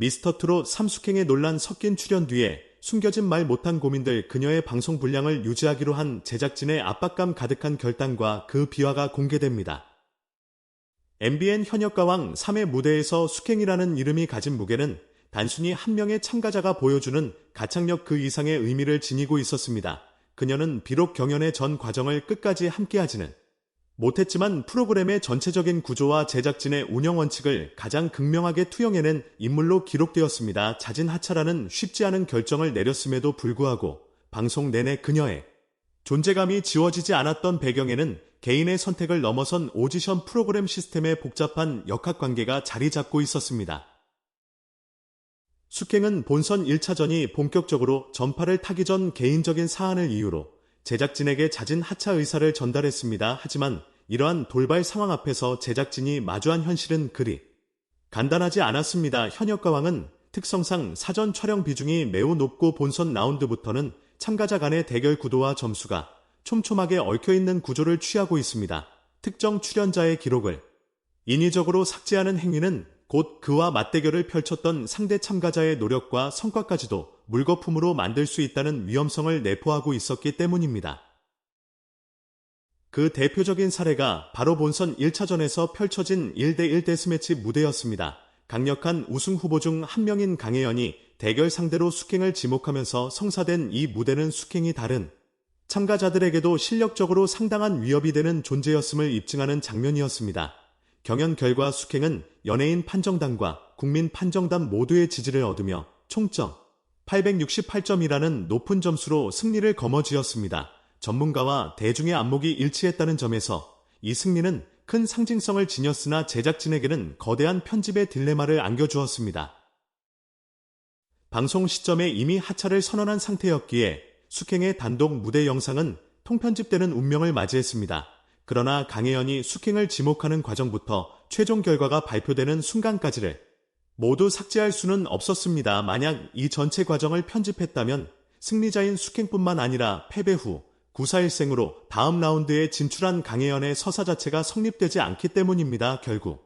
미스터 트롯 삼숙행의 논란 섞인 출연 뒤에 숨겨진 말 못한 고민들 그녀의 방송 분량을 유지하기로 한 제작진의 압박감 가득한 결단과 그 비화가 공개됩니다. MBN 현역 가왕 3회 무대에서 숙행이라는 이름이 가진 무게는 단순히 한 명의 참가자가 보여주는 가창력 그 이상의 의미를 지니고 있었습니다. 그녀는 비록 경연의 전 과정을 끝까지 함께하지는 못했지만 프로그램의 전체적인 구조와 제작진의 운영 원칙을 가장 극명하게 투영해낸 인물로 기록되었습니다. 자진 하차라는 쉽지 않은 결정을 내렸음에도 불구하고 방송 내내 그녀의 존재감이 지워지지 않았던 배경에는 개인의 선택을 넘어선 오디션 프로그램 시스템의 복잡한 역학관계가 자리 잡고 있었습니다. 숙행은 본선 1차전이 본격적으로 전파를 타기 전 개인적인 사안을 이유로 제작진에게 잦은 하차 의사를 전달했습니다. 하지만 이러한 돌발 상황 앞에서 제작진이 마주한 현실은 그리 간단하지 않았습니다. 현역 가왕은 특성상 사전 촬영 비중이 매우 높고 본선 라운드부터는 참가자 간의 대결 구도와 점수가 촘촘하게 얽혀있는 구조를 취하고 있습니다. 특정 출연자의 기록을 인위적으로 삭제하는 행위는 곧 그와 맞대결을 펼쳤던 상대 참가자의 노력과 성과까지도 물거품으로 만들 수 있다는 위험성을 내포하고 있었기 때문입니다. 그 대표적인 사례가 바로 본선 1차전에서 펼쳐진 1대1 데스매치 무대였습니다. 강력한 우승 후보 중 한 명인 강혜연이 대결 상대로 숙행을 지목하면서 성사된 이 무대는 숙행이 다른 참가자들에게도 실력적으로 상당한 위협이 되는 존재였음을 입증하는 장면이었습니다. 경연 결과 숙행은 연예인 판정단과 국민 판정단 모두의 지지를 얻으며 총점 868점이라는 높은 점수로 승리를 거머쥐었습니다. 전문가와 대중의 안목이 일치했다는 점에서 이 승리는 큰 상징성을 지녔으나 제작진에게는 거대한 편집의 딜레마를 안겨주었습니다. 방송 시점에 이미 하차를 선언한 상태였기에 숙행의 단독 무대 영상은 통편집되는 운명을 맞이했습니다. 그러나 강혜연이 숙행을 지목하는 과정부터 최종 결과가 발표되는 순간까지를 모두 삭제할 수는 없었습니다. 만약 이 전체 과정을 편집했다면 승리자인 숙행뿐만 아니라 패배 후 구사일생으로 다음 라운드에 진출한 강혜연의 서사 자체가 성립되지 않기 때문입니다. 결국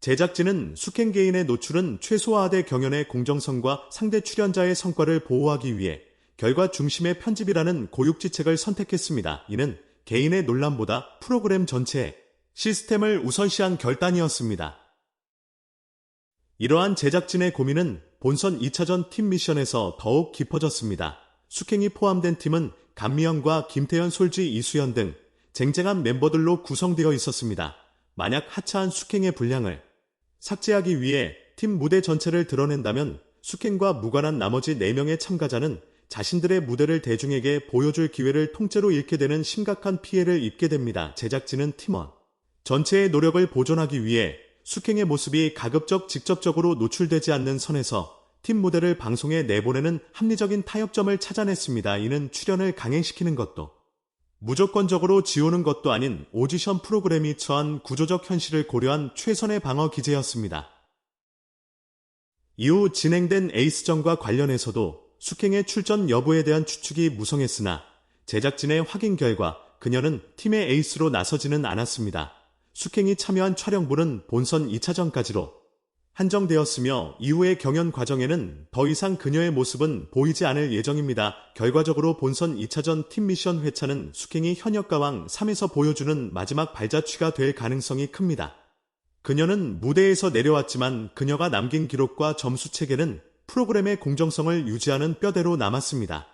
제작진은 숙행 개인의 노출은 최소화돼 경연의 공정성과 상대 출연자의 성과를 보호하기 위해 결과 중심의 편집이라는 고육지책을 선택했습니다. 이는 개인의 논란보다 프로그램 전체의 시스템을 우선시한 결단이었습니다. 이러한 제작진의 고민은 본선 2차전 팀 미션에서 더욱 깊어졌습니다. 숙행이 포함된 팀은 감미영과 김태현, 솔지, 이수연 등 쟁쟁한 멤버들로 구성되어 있었습니다. 만약 하차한 숙행의 분량을 삭제하기 위해 팀 무대 전체를 드러낸다면 숙행과 무관한 나머지 4명의 참가자는 자신들의 무대를 대중에게 보여줄 기회를 통째로 잃게 되는 심각한 피해를 입게 됩니다. 제작진은 팀원 전체의 노력을 보존하기 위해 숙행의 모습이 가급적 직접적으로 노출되지 않는 선에서 팀 무대를 방송에 내보내는 합리적인 타협점을 찾아냈습니다. 이는 출연을 강행시키는 것도 무조건적으로 지우는 것도 아닌 오디션 프로그램이 처한 구조적 현실을 고려한 최선의 방어 기제였습니다. 이후 진행된 에이스전과 관련해서도 숙행의 출전 여부에 대한 추측이 무성했으나 제작진의 확인 결과 그녀는 팀의 에이스로 나서지는 않았습니다. 숙행이 참여한 촬영부는 본선 2차전까지로 한정되었으며 이후의 경연 과정에는 더 이상 그녀의 모습은 보이지 않을 예정입니다. 결과적으로 본선 2차전 팀 미션 회차는 숙행이 현역 가왕 3에서 보여주는 마지막 발자취가 될 가능성이 큽니다. 그녀는 무대에서 내려왔지만 그녀가 남긴 기록과 점수 체계는 프로그램의 공정성을 유지하는 뼈대로 남았습니다.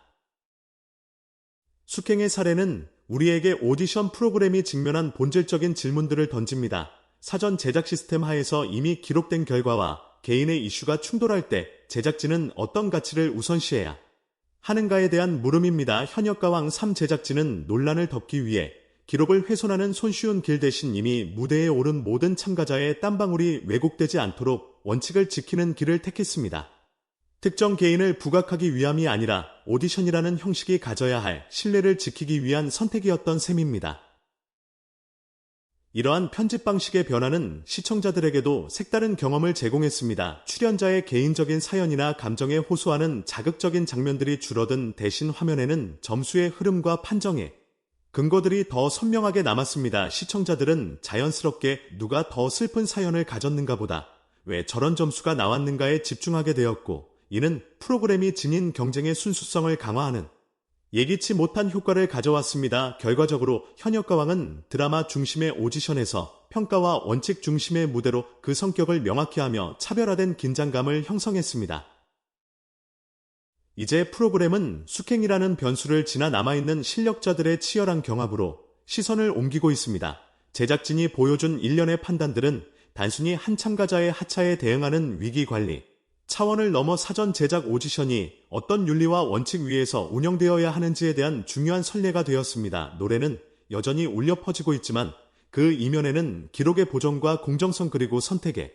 숙행의 사례는 우리에게 오디션 프로그램이 직면한 본질적인 질문들을 던집니다. 사전 제작 시스템 하에서 이미 기록된 결과와 개인의 이슈가 충돌할 때 제작진은 어떤 가치를 우선시해야 하는가에 대한 물음입니다. 현역가왕 3 제작진은 논란을 덮기 위해 기록을 훼손하는 손쉬운 길 대신 이미 무대에 오른 모든 참가자의 땀방울이 왜곡되지 않도록 원칙을 지키는 길을 택했습니다. 특정 개인을 부각하기 위함이 아니라 오디션이라는 형식이 가져야 할 신뢰를 지키기 위한 선택이었던 셈입니다. 이러한 편집 방식의 변화는 시청자들에게도 색다른 경험을 제공했습니다. 출연자의 개인적인 사연이나 감정에 호소하는 자극적인 장면들이 줄어든 대신 화면에는 점수의 흐름과 판정에 근거들이 더 선명하게 남았습니다. 시청자들은 자연스럽게 누가 더 슬픈 사연을 가졌는가 보다 왜 저런 점수가 나왔는가에 집중하게 되었고, 이는 프로그램이 지닌 경쟁의 순수성을 강화하는 예기치 못한 효과를 가져왔습니다. 결과적으로 현역 가왕은 드라마 중심의 오디션에서 평가와 원칙 중심의 무대로 그 성격을 명확히 하며 차별화된 긴장감을 형성했습니다. 이제 프로그램은 숙행이라는 변수를 지나 남아있는 실력자들의 치열한 경합으로 시선을 옮기고 있습니다. 제작진이 보여준 일련의 판단들은 단순히 한 참가자의 하차에 대응하는 위기 관리, 차원을 넘어 사전 제작 오디션이 어떤 윤리와 원칙 위에서 운영되어야 하는지에 대한 중요한 선례가 되었습니다. 노래는 여전히 울려 퍼지고 있지만 그 이면에는 기록의 보존과 공정성 그리고 선택에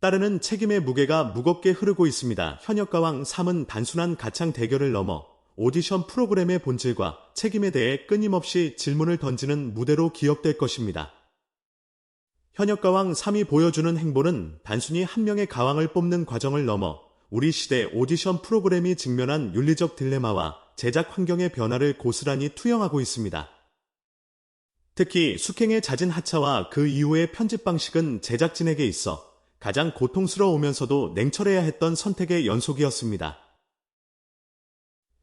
따르는 책임의 무게가 무겁게 흐르고 있습니다. 현역 가왕 3은 단순한 가창 대결을 넘어 오디션 프로그램의 본질과 책임에 대해 끊임없이 질문을 던지는 무대로 기억될 것입니다. 현역 가왕 3이 보여주는 행보는 단순히 한 명의 가왕을 뽑는 과정을 넘어 우리 시대 오디션 프로그램이 직면한 윤리적 딜레마와 제작 환경의 변화를 고스란히 투영하고 있습니다. 특히 숙행의 잦은 하차와 그 이후의 편집 방식은 제작진에게 있어 가장 고통스러우면서도 냉철해야 했던 선택의 연속이었습니다.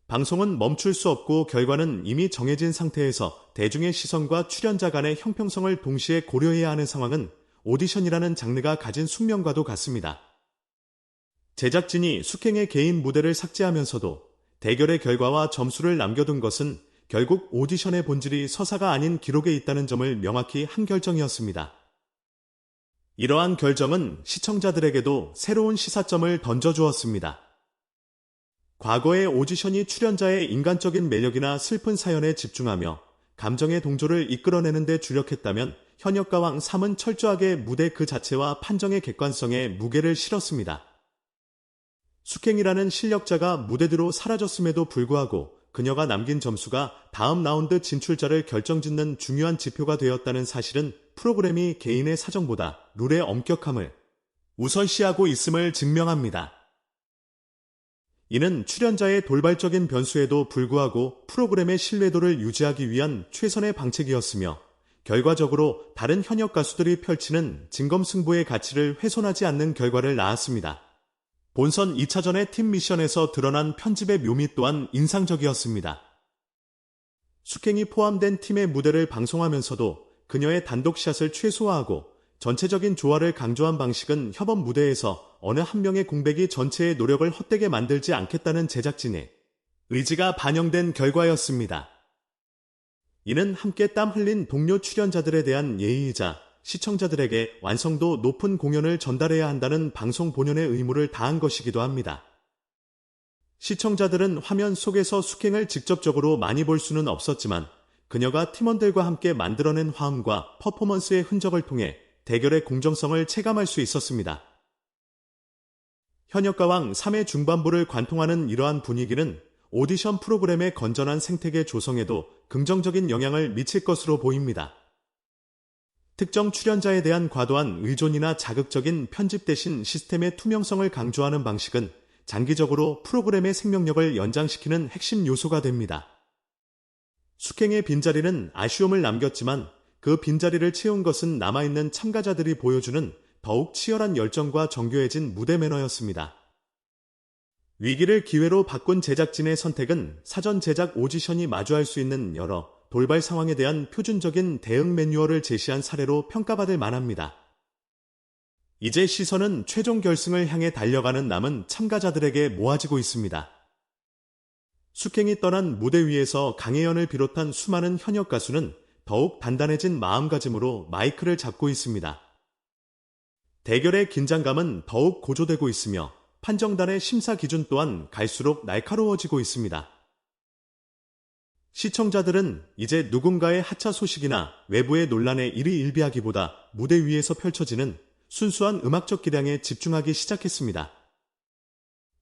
방송은 멈출 수 없고 결과는 이미 정해진 상태에서 대중의 시선과 출연자 간의 형평성을 동시에 고려해야 하는 상황은 오디션이라는 장르가 가진 숙명과도 같습니다. 제작진이 숙행의 개인 무대를 삭제하면서도 대결의 결과와 점수를 남겨둔 것은 결국 오디션의 본질이 서사가 아닌 기록에 있다는 점을 명확히 한 결정이었습니다. 이러한 결정은 시청자들에게도 새로운 시사점을 던져주었습니다. 과거의 오디션이 출연자의 인간적인 매력이나 슬픈 사연에 집중하며 감정의 동조를 이끌어내는 데 주력했다면 현역 가왕 3은 철저하게 무대 그 자체와 판정의 객관성에 무게를 실었습니다. 숙행이라는 실력자가 무대대로 사라졌음에도 불구하고 그녀가 남긴 점수가 다음 라운드 진출자를 결정짓는 중요한 지표가 되었다는 사실은 프로그램이 개인의 사정보다 룰의 엄격함을 우선시하고 있음을 증명합니다. 이는 출연자의 돌발적인 변수에도 불구하고 프로그램의 신뢰도를 유지하기 위한 최선의 방책이었으며 결과적으로 다른 현역 가수들이 펼치는 진검승부의 가치를 훼손하지 않는 결과를 낳았습니다. 본선 2차전의 팀 미션에서 드러난 편집의 묘미 또한 인상적이었습니다. 숙행이 포함된 팀의 무대를 방송하면서도 그녀의 단독샷을 최소화하고 전체적인 조화를 강조한 방식은 협업 무대에서 어느 한 명의 공백이 전체의 노력을 헛되게 만들지 않겠다는 제작진의 의지가 반영된 결과였습니다. 이는 함께 땀 흘린 동료 출연자들에 대한 예의이자 시청자들에게 완성도 높은 공연을 전달해야 한다는 방송 본연의 의무를 다한 것이기도 합니다. 시청자들은 화면 속에서 숙행을 직접적으로 많이 볼 수는 없었지만 그녀가 팀원들과 함께 만들어낸 화음과 퍼포먼스의 흔적을 통해 대결의 공정성을 체감할 수 있었습니다. 현역가왕 3회 중반부를 관통하는 이러한 분위기는 오디션 프로그램의 건전한 생태계 조성에도 긍정적인 영향을 미칠 것으로 보입니다. 특정 출연자에 대한 과도한 의존이나 자극적인 편집 대신 시스템의 투명성을 강조하는 방식은 장기적으로 프로그램의 생명력을 연장시키는 핵심 요소가 됩니다. 숙행의 빈자리는 아쉬움을 남겼지만 그 빈자리를 채운 것은 남아있는 참가자들이 보여주는 더욱 치열한 열정과 정교해진 무대 매너였습니다. 위기를 기회로 바꾼 제작진의 선택은 사전 제작 오디션이 마주할 수 있는 여러 돌발 상황에 대한 표준적인 대응 매뉴얼을 제시한 사례로 평가받을 만합니다. 이제 시선은 최종 결승을 향해 달려가는 남은 참가자들에게 모아지고 있습니다. 숙행이 떠난 무대 위에서 강혜연을 비롯한 수많은 현역 가수는 더욱 단단해진 마음가짐으로 마이크를 잡고 있습니다. 대결의 긴장감은 더욱 고조되고 있으며 판정단의 심사 기준 또한 갈수록 날카로워지고 있습니다. 시청자들은 이제 누군가의 하차 소식이나 외부의 논란에 이리 일비하기보다 무대 위에서 펼쳐지는 순수한 음악적 기량에 집중하기 시작했습니다.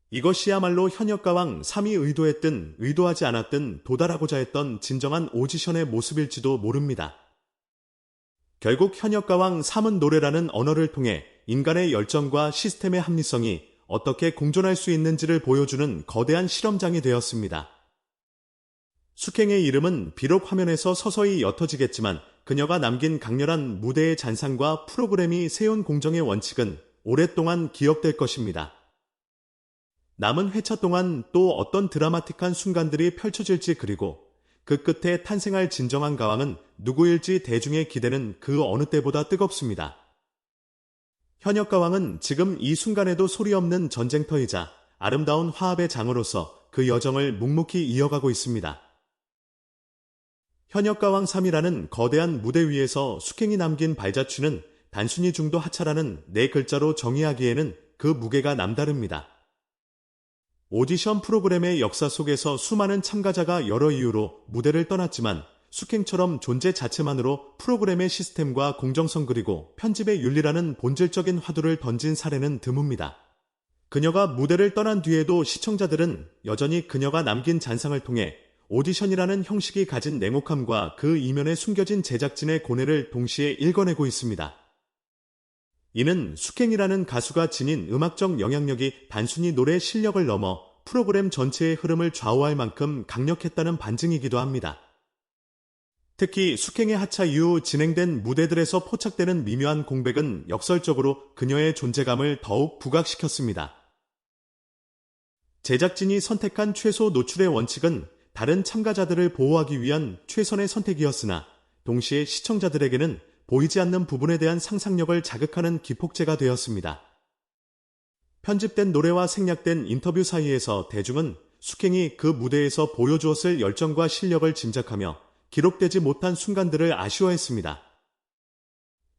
이것이야말로 현역 가왕 3이 의도했든 의도하지 않았든 도달하고자 했던 진정한 오디션의 모습일지도 모릅니다. 결국 현역 가왕 3은 노래라는 언어를 통해 인간의 열정과 시스템의 합리성이 어떻게 공존할 수 있는지를 보여주는 거대한 실험장이 되었습니다. 숙행의 이름은 비록 화면에서 서서히 옅어지겠지만 그녀가 남긴 강렬한 무대의 잔상과 프로그램이 세운 공정의 원칙은 오랫동안 기억될 것입니다. 남은 회차 동안 또 어떤 드라마틱한 순간들이 펼쳐질지 그리고 그 끝에 탄생할 진정한 가왕은 누구일지 대중의 기대는 그 어느 때보다 뜨겁습니다. 현역 가왕은 지금 이 순간에도 소리 없는 전쟁터이자 아름다운 화합의 장으로서 그 여정을 묵묵히 이어가고 있습니다. 현역 가왕 3이라는 거대한 무대 위에서 숙행이 남긴 발자취는 단순히 중도 하차라는 네 글자로 정의하기에는 그 무게가 남다릅니다. 오디션 프로그램의 역사 속에서 수많은 참가자가 여러 이유로 무대를 떠났지만 숙행처럼 존재 자체만으로 프로그램의 시스템과 공정성 그리고 편집의 윤리라는 본질적인 화두를 던진 사례는 드뭅니다. 그녀가 무대를 떠난 뒤에도 시청자들은 여전히 그녀가 남긴 잔상을 통해 오디션이라는 형식이 가진 냉혹함과 그 이면에 숨겨진 제작진의 고뇌를 동시에 읽어내고 있습니다. 이는 숙행이라는 가수가 지닌 음악적 영향력이 단순히 노래 실력을 넘어 프로그램 전체의 흐름을 좌우할 만큼 강력했다는 반증이기도 합니다. 특히 숙행의 하차 이후 진행된 무대들에서 포착되는 미묘한 공백은 역설적으로 그녀의 존재감을 더욱 부각시켰습니다. 제작진이 선택한 최소 노출의 원칙은 다른 참가자들을 보호하기 위한 최선의 선택이었으나 동시에 시청자들에게는 보이지 않는 부분에 대한 상상력을 자극하는 기폭제가 되었습니다. 편집된 노래와 생략된 인터뷰 사이에서 대중은 숙행이 그 무대에서 보여주었을 열정과 실력을 짐작하며 기록되지 못한 순간들을 아쉬워했습니다.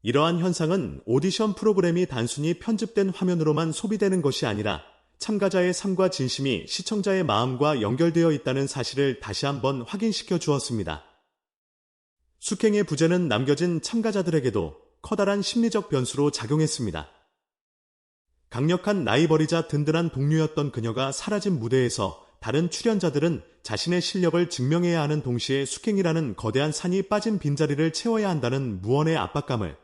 이러한 현상은 오디션 프로그램이 단순히 편집된 화면으로만 소비되는 것이 아니라 참가자의 삶과 진심이 시청자의 마음과 연결되어 있다는 사실을 다시 한번 확인시켜 주었습니다. 숙행의 부재는 남겨진 참가자들에게도 커다란 심리적 변수로 작용했습니다. 강력한 라이벌이자 든든한 동료였던 그녀가 사라진 무대에서 다른 출연자들은 자신의 실력을 증명해야 하는 동시에 숙행이라는 거대한 산이 빠진 빈자리를 채워야 한다는 무언의 압박감을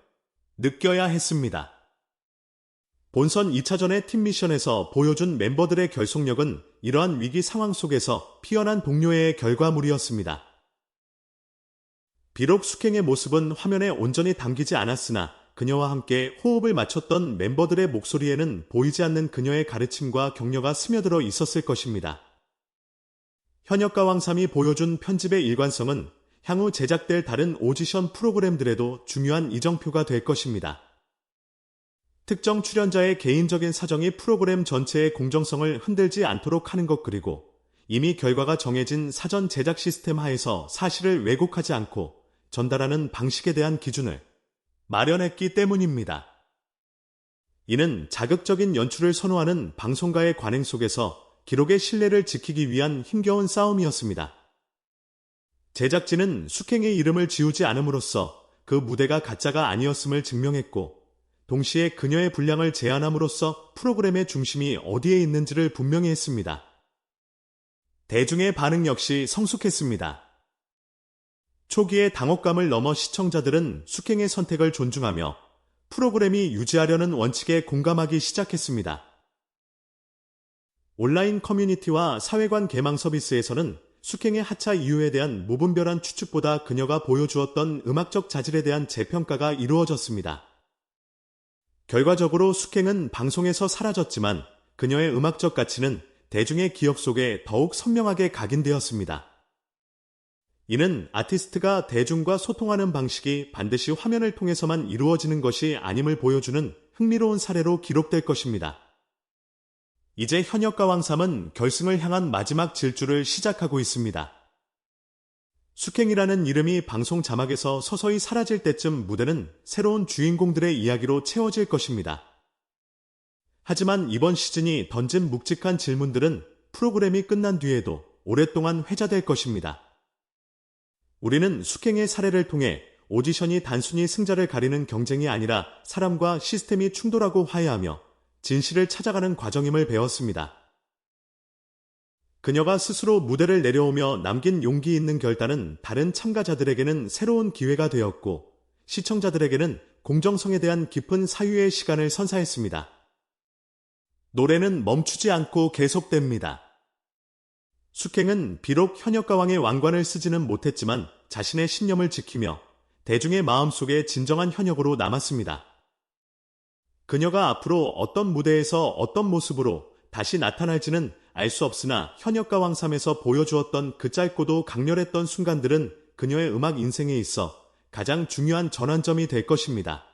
느껴야 했습니다. 본선 2차전의 팀 미션에서 보여준 멤버들의 결속력은 이러한 위기 상황 속에서 피어난 동료의 결과물이었습니다. 비록 숙행의 모습은 화면에 온전히 담기지 않았으나 그녀와 함께 호흡을 맞췄던 멤버들의 목소리에는 보이지 않는 그녀의 가르침과 격려가 스며들어 있었을 것입니다. 현역가 왕삼이 보여준 편집의 일관성은 향후 제작될 다른 오디션 프로그램들에도 중요한 이정표가 될 것입니다. 특정 출연자의 개인적인 사정이 프로그램 전체의 공정성을 흔들지 않도록 하는 것 그리고 이미 결과가 정해진 사전 제작 시스템 하에서 사실을 왜곡하지 않고 전달하는 방식에 대한 기준을 마련했기 때문입니다. 이는 자극적인 연출을 선호하는 방송가의 관행 속에서 기록의 신뢰를 지키기 위한 힘겨운 싸움이었습니다. 제작진은 숙행의 이름을 지우지 않음으로써 그 무대가 가짜가 아니었음을 증명했고 동시에 그녀의 분량을 제한함으로써 프로그램의 중심이 어디에 있는지를 분명히 했습니다. 대중의 반응 역시 성숙했습니다. 초기의 당혹감을 넘어 시청자들은 숙행의 선택을 존중하며 프로그램이 유지하려는 원칙에 공감하기 시작했습니다. 온라인 커뮤니티와 사회관 개망 서비스에서는 숙행의 하차 이유에 대한 무분별한 추측보다 그녀가 보여주었던 음악적 자질에 대한 재평가가 이루어졌습니다. 결과적으로 숙행은 방송에서 사라졌지만 그녀의 음악적 가치는 대중의 기억 속에 더욱 선명하게 각인되었습니다. 이는 아티스트가 대중과 소통하는 방식이 반드시 화면을 통해서만 이루어지는 것이 아님을 보여주는 흥미로운 사례로 기록될 것입니다. 이제 현역 가 왕삼은 결승을 향한 마지막 질주를 시작하고 있습니다. 숙행이라는 이름이 방송 자막에서 서서히 사라질 때쯤 무대는 새로운 주인공들의 이야기로 채워질 것입니다. 하지만 이번 시즌이 던진 묵직한 질문들은 프로그램이 끝난 뒤에도 오랫동안 회자될 것입니다. 우리는 숙행의 사례를 통해 오디션이 단순히 승자를 가리는 경쟁이 아니라 사람과 시스템이 충돌하고 화해하며 진실을 찾아가는 과정임을 배웠습니다. 그녀가 스스로 무대를 내려오며 남긴 용기 있는 결단은 다른 참가자들에게는 새로운 기회가 되었고 시청자들에게는 공정성에 대한 깊은 사유의 시간을 선사했습니다. 노래는 멈추지 않고 계속됩니다. 숙행은 비록 현역 가왕의 왕관을 쓰지는 못했지만 자신의 신념을 지키며 대중의 마음속에 진정한 현역으로 남았습니다. 그녀가 앞으로 어떤 무대에서 어떤 모습으로 다시 나타날지는 알 수 없으나 현역가 왕삼에서 보여주었던 그 짧고도 강렬했던 순간들은 그녀의 음악 인생에 있어 가장 중요한 전환점이 될 것입니다.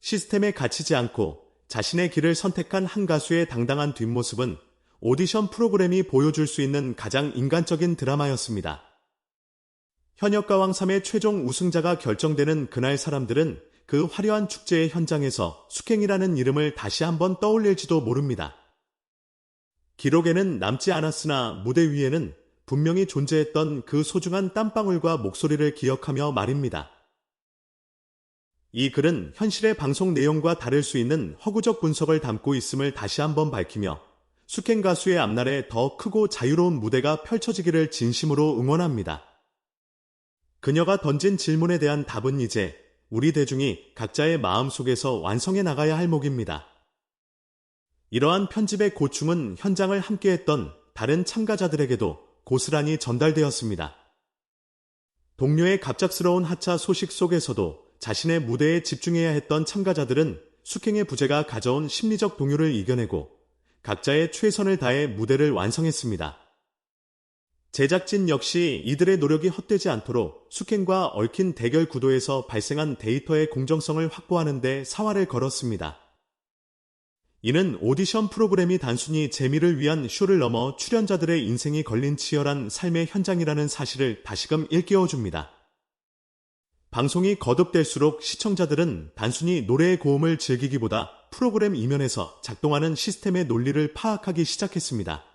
시스템에 갇히지 않고 자신의 길을 선택한 한 가수의 당당한 뒷모습은 오디션 프로그램이 보여줄 수 있는 가장 인간적인 드라마였습니다. 현역가 왕 3의 최종 우승자가 결정되는 그날 사람들은 그 화려한 축제의 현장에서 숙행이라는 이름을 다시 한번 떠올릴지도 모릅니다. 기록에는 남지 않았으나 무대 위에는 분명히 존재했던 그 소중한 땀방울과 목소리를 기억하며 말입니다. 이 글은 현실의 방송 내용과 다를 수 있는 허구적 분석을 담고 있음을 다시 한번 밝히며 숙행 가수의 앞날에 더 크고 자유로운 무대가 펼쳐지기를 진심으로 응원합니다. 그녀가 던진 질문에 대한 답은 이제 우리 대중이 각자의 마음속에서 완성해 나가야 할 목입니다. 이러한 편집의 고충은 현장을 함께했던 다른 참가자들에게도 고스란히 전달되었습니다. 동료의 갑작스러운 하차 소식 속에서도 자신의 무대에 집중해야 했던 참가자들은 숙행의 부재가 가져온 심리적 동요를 이겨내고 각자의 최선을 다해 무대를 완성했습니다. 제작진 역시 이들의 노력이 헛되지 않도록 숙행과 얽힌 대결 구도에서 발생한 데이터의 공정성을 확보하는 데 사활을 걸었습니다. 이는 오디션 프로그램이 단순히 재미를 위한 쇼를 넘어 출연자들의 인생이 걸린 치열한 삶의 현장이라는 사실을 다시금 일깨워줍니다. 방송이 거듭될수록 시청자들은 단순히 노래의 고음을 즐기기보다 프로그램 이면에서 작동하는 시스템의 논리를 파악하기 시작했습니다.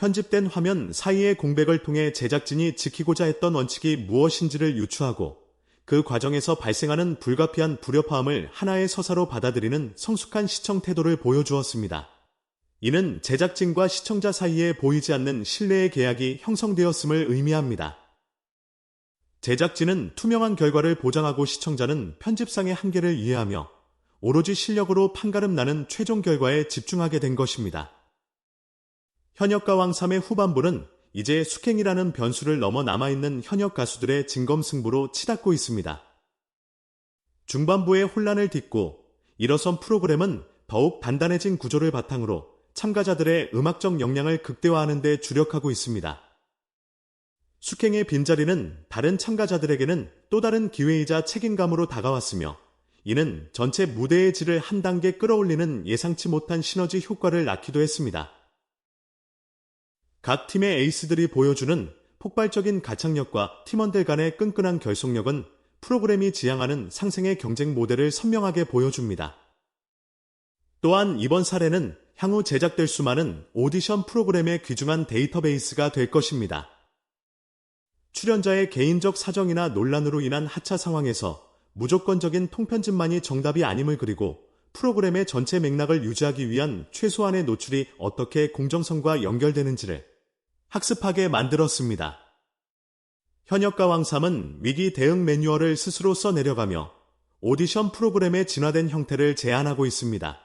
편집된 화면 사이의 공백을 통해 제작진이 지키고자 했던 원칙이 무엇인지를 유추하고 그 과정에서 발생하는 불가피한 불협화음을 하나의 서사로 받아들이는 성숙한 시청 태도를 보여주었습니다. 이는 제작진과 시청자 사이에 보이지 않는 신뢰의 계약이 형성되었음을 의미합니다. 제작진은 투명한 결과를 보장하고 시청자는 편집상의 한계를 이해하며 오로지 실력으로 판가름 나는 최종 결과에 집중하게 된 것입니다. 현역가 왕삼의 후반부는 이제 숙행이라는 변수를 넘어 남아있는 현역 가수들의 진검승부로 치닫고 있습니다. 중반부의 혼란을 딛고 일어선 프로그램은 더욱 단단해진 구조를 바탕으로 참가자들의 음악적 역량을 극대화하는 데 주력하고 있습니다. 숙행의 빈자리는 다른 참가자들에게는 또 다른 기회이자 책임감으로 다가왔으며 이는 전체 무대의 질을 한 단계 끌어올리는 예상치 못한 시너지 효과를 낳기도 했습니다. 각 팀의 에이스들이 보여주는 폭발적인 가창력과 팀원들 간의 끈끈한 결속력은 프로그램이 지향하는 상생의 경쟁 모델을 선명하게 보여줍니다. 또한 이번 사례는 향후 제작될 수많은 오디션 프로그램의 귀중한 데이터베이스가 될 것입니다. 출연자의 개인적 사정이나 논란으로 인한 하차 상황에서 무조건적인 통편집만이 정답이 아님을 그리고 프로그램의 전체 맥락을 유지하기 위한 최소한의 노출이 어떻게 공정성과 연결되는지를 학습하게 만들었습니다. 현역가 왕삼은 위기 대응 매뉴얼을 스스로 써내려가며 오디션 프로그램의 진화된 형태를 제안하고 있습니다.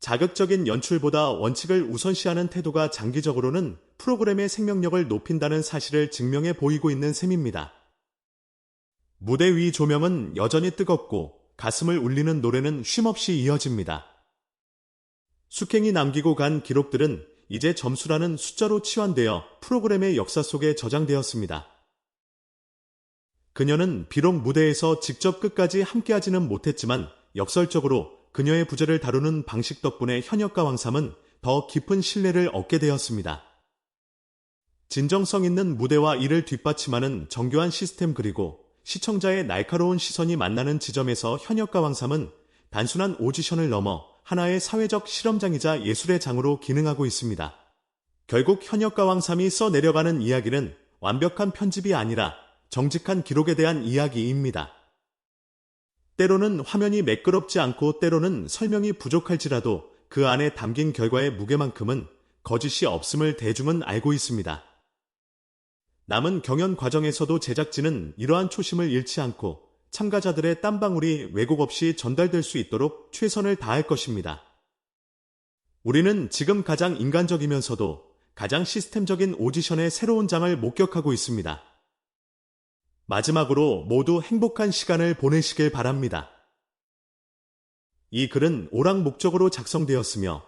자극적인 연출보다 원칙을 우선시하는 태도가 장기적으로는 프로그램의 생명력을 높인다는 사실을 증명해 보이고 있는 셈입니다. 무대 위 조명은 여전히 뜨겁고 가슴을 울리는 노래는 쉼없이 이어집니다. 숙행이 남기고 간 기록들은 이제 점수라는 숫자로 치환되어 프로그램의 역사 속에 저장되었습니다. 그녀는 비록 무대에서 직접 끝까지 함께하지는 못했지만 역설적으로 그녀의 부재를 다루는 방식 덕분에 현역가 왕삼은 더 깊은 신뢰를 얻게 되었습니다. 진정성 있는 무대와 이를 뒷받침하는 정교한 시스템 그리고 시청자의 날카로운 시선이 만나는 지점에서 현역가 왕삼은 단순한 오디션을 넘어 하나의 사회적 실험장이자 예술의 장으로 기능하고 있습니다. 결국 현역 가 왕삼이 써 내려가는 이야기는 완벽한 편집이 아니라 정직한 기록에 대한 이야기입니다. 때로는 화면이 매끄럽지 않고 때로는 설명이 부족할지라도 그 안에 담긴 결과의 무게만큼은 거짓이 없음을 대중은 알고 있습니다. 남은 경연 과정에서도 제작진은 이러한 초심을 잃지 않고 참가자들의 땀방울이 왜곡 없이 전달될 수 있도록 최선을 다할 것입니다. 우리는 지금 가장 인간적이면서도 가장 시스템적인 오디션의 새로운 장을 목격하고 있습니다. 마지막으로 모두 행복한 시간을 보내시길 바랍니다. 이 글은 오락 목적으로 작성되었으며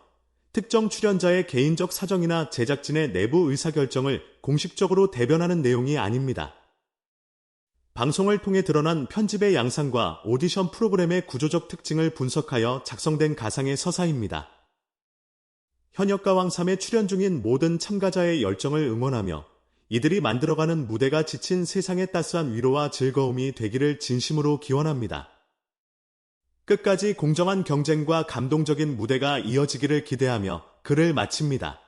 특정 출연자의 개인적 사정이나 제작진의 내부 의사결정을 공식적으로 대변하는 내용이 아닙니다. 방송을 통해 드러난 편집의 양상과 오디션 프로그램의 구조적 특징을 분석하여 작성된 가상의 서사입니다. 현역가 왕삼에 출연 중인 모든 참가자의 열정을 응원하며 이들이 만들어가는 무대가 지친 세상의 따스한 위로와 즐거움이 되기를 진심으로 기원합니다. 끝까지 공정한 경쟁과 감동적인 무대가 이어지기를 기대하며 글을 마칩니다.